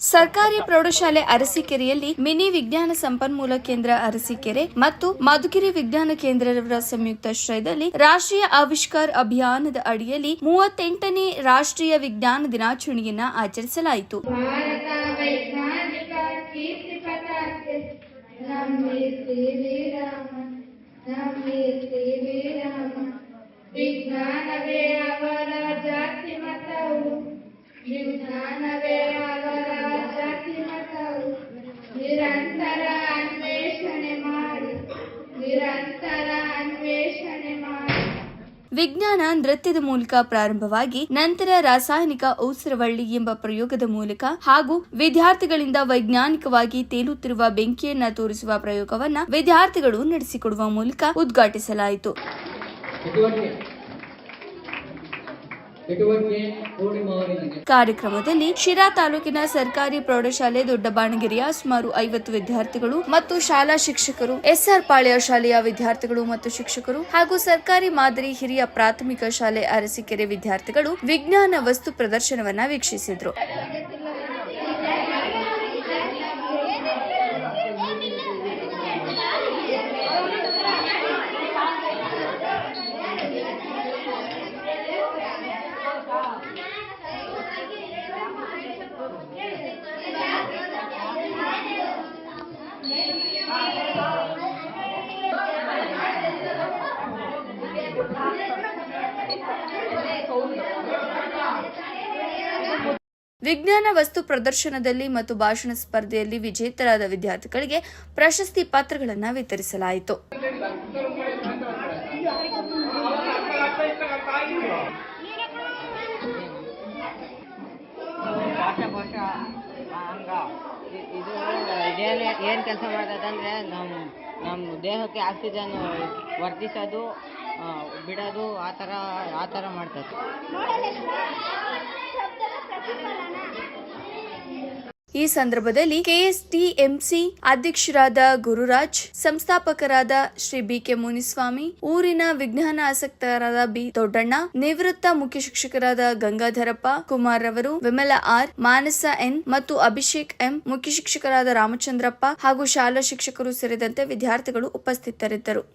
ಸರ್ಕಾರಿ ಪ್ರೌಢಶಾಲೆ ಅರಸೀಕೆರೆಯಲ್ಲಿ ಮಿನಿ ವಿಜ್ಞಾನ ಸಂಪನ್ಮೂಲ ಕೇಂದ್ರ ಅರಸೀಕೆರೆ ಮತ್ತು ಮಧುಗಿರಿ ವಿಜ್ಞಾನ ಕೇಂದ್ರರವರ ಸಂಯುಕ್ತಾಶ್ರಯದಲ್ಲಿ ರಾಷ್ಟ್ರೀಯ ಆವಿಷ್ಕಾರ ಅಭಿಯಾನದ ಅಡಿಯಲ್ಲಿ ಮೂವತ್ತೆಂಟನೇ ರಾಷ್ಟ್ರೀಯ ವಿಜ್ಞಾನ ದಿನಾಚರಣೆಯನ್ನ ಆಚರಿಸಲಾಯಿತು. ವಿಜ್ಞಾನವೇ ಅವರ ಜಾತಿ ಮತವು. ವಿಜ್ಞಾನವೇ ಅವರ ಜಾತಿ ಮತವು ನಿರಂತರ ಅನ್ವೇಷಣೆ ಮಾಡಿ ನಿರಂತರ ಅನ್ವೇಷಣೆ ಮಾಡಿ. ವಿಜ್ಞಾನ ನೃತ್ಯದ ಮೂಲಕ ಪ್ರಾರಂಭವಾಗಿ ನಂತರ ರಾಸಾಯನಿಕ ಔಸರವಳ್ಳಿ ಎಂಬ ಪ್ರಯೋಗದ ಮೂಲಕ ಹಾಗೂ ವಿದ್ಯಾರ್ಥಿಗಳಿಂದ ವೈಜ್ಞಾನಿಕವಾಗಿ ತೇಲುತ್ತಿರುವ ಬೆಂಕಿಯನ್ನ ತೋರಿಸುವ ಪ್ರಯೋಗವನ್ನ ವಿದ್ಯಾರ್ಥಿಗಳು ನಡೆಸಿಕೊಡುವ ಮೂಲಕ ಉದ್ಘಾಟಿಸಲಾಯಿತು. ಕಾರ್ಯಕ್ರಮದಲ್ಲಿ ಶಿರಾ ತಾಲೂಕಿನ ಸರ್ಕಾರಿ ಪ್ರೌಢಶಾಲೆ ದೊಡ್ಡಬಾಣಗಿರಿಯ ಸುಮಾರು ಐವತ್ತು ವಿದ್ಯಾರ್ಥಿಗಳು ಮತ್ತು ಶಾಲಾ ಶಿಕ್ಷಕರು, ಎಸ್ಆರ್ ಪಾಳ್ಯ ಶಾಲೆಯ ವಿದ್ಯಾರ್ಥಿಗಳು ಮತ್ತು ಶಿಕ್ಷಕರು ಹಾಗೂ ಸರ್ಕಾರಿ ಮಾದರಿ ಹಿರಿಯ ಪ್ರಾಥಮಿಕ ಶಾಲೆ ಅರಸಿಕೆರೆ ವಿದ್ಯಾರ್ಥಿಗಳು ವಿಜ್ಞಾನ ವಸ್ತು ಪ್ರದರ್ಶನವನ್ನ ವೀಕ್ಷಿಸಿದ್ರು. ವಿಜ್ಞಾನ ವಸ್ತು ಪ್ರದರ್ಶನದಲ್ಲಿ ಮತ್ತು ಭಾಷಣ ಸ್ಪರ್ಧೆಯಲ್ಲಿ ವಿಜೇತರಾದ ವಿದ್ಯಾರ್ಥಿಗಳಿಗೆ ಪ್ರಶಸ್ತಿ ಪತ್ರಗಳನ್ನು ವಿತರಿಸಲಾಯಿತು. ಇದು ಇದೇನು ಏನು ಕೆಲಸ ಮಾಡ್ತದಂದರೆ ನಮ್ಮ ನಮ್ಮ ದೇಹಕ್ಕೆ ಆಕ್ಸಿಜನ್ ವರ್ಧಿಸೋದು ಬಿಡೋದು, ಆ ಥರ ಆ ಥರ ಮಾಡ್ತದೆ. ಈ ಸಂದರ್ಭದಲ್ಲಿ ಕೆಎಸ್ಟಿಎಂಸಿ ಅಧ್ಯಕ್ಷರಾದ ಗುರುರಾಜ್, ಸಂಸ್ಥಾಪಕರಾದ ಶ್ರೀ ಬಿಕೆ ಮುನಿಸ್ವಾಮಿ, ಊರಿನ ವಿಜ್ಞಾನ ಆಸಕ್ತರಾದ ಬಿ ದೊಡ್ಡಣ್ಣ, ನಿವೃತ್ತ ಮುಖ್ಯ ಶಿಕ್ಷಕರಾದ ಗಂಗಾಧರಪ್ಪ ಕುಮಾರ್ ರವರು, ವಿಮಲ ಆರ್, ಮಾನಸ ಎನ್ ಮತ್ತು ಅಭಿಷೇಕ್ ಎಂ ಮುಖ್ಯ ಶಿಕ್ಷಕರಾದ ರಾಮಚಂದ್ರಪ್ಪ ಹಾಗೂ ಶಾಲಾ ಶಿಕ್ಷಕರು ಸೇರಿದಂತೆ ವಿದ್ಯಾರ್ಥಿಗಳು ಉಪಸ್ಥಿತರಿದ್ದರು.